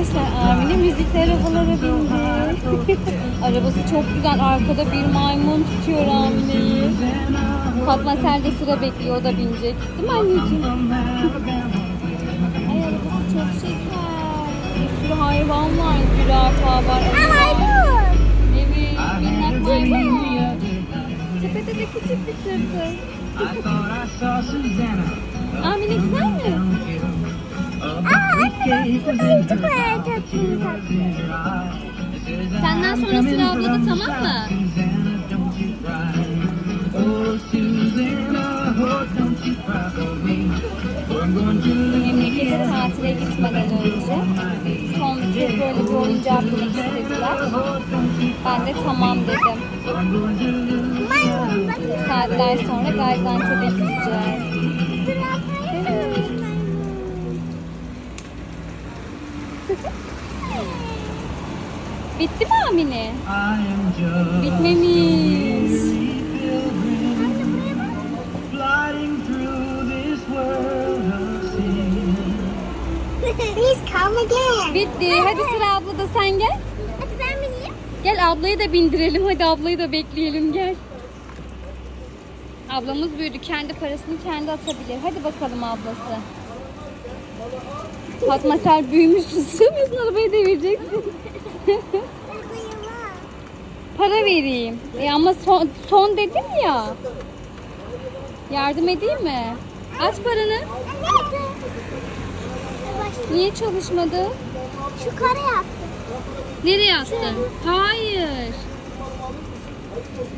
Arkadaşlar Amine müzikli arabalara bindi. Arabası çok güzel. Arkada bir maymun tutuyor Amine'yi. Fatma Sel de sıra bekliyor. O da binecek. Değil mi anneciğim? Ay arabası çok şeker. Bir sürü hayvan var. Zürafa var. var. Evet. Minnak maymun. Tepede de küçük bir tırtıl. Amine güzel mi? Senden sonra sıra ablada tamam mı? Memlekete tatile gitmeden önce son bir böyle bir oyuncak bulmak istediler. Ben de tamam dedim. Saatler sonra Gaziantep'e gideceğiz. Bitti mi Amine? Bitmemiş. Please come again. Bitti. Hadi sıra ablada sen gel. Hadi ben bineyim. Gel ablayı da bindirelim. Hadi ablayı da bekleyelim gel. Ablamız büyüdü. Kendi parasını kendi atabilir. Hadi bakalım ablası. Fatma sen büyümüşsün. Sığmıyorsun arabayı devireceksin. Para vereyim. E ama son, son dedim ya. Yardım edeyim mi? Aç paranı. Niye çalışmadı? Şu kare yaptım. Nereye attın? Hayır.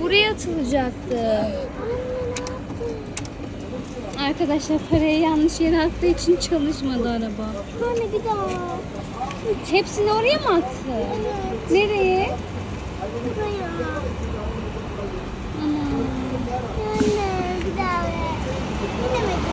Buraya atılacaktı. Arkadaşlar parayı yanlış yere attığı için çalışmadı araba. Anne bir daha. Hepsini oraya mı attı? Evet. Nereye? Buraya.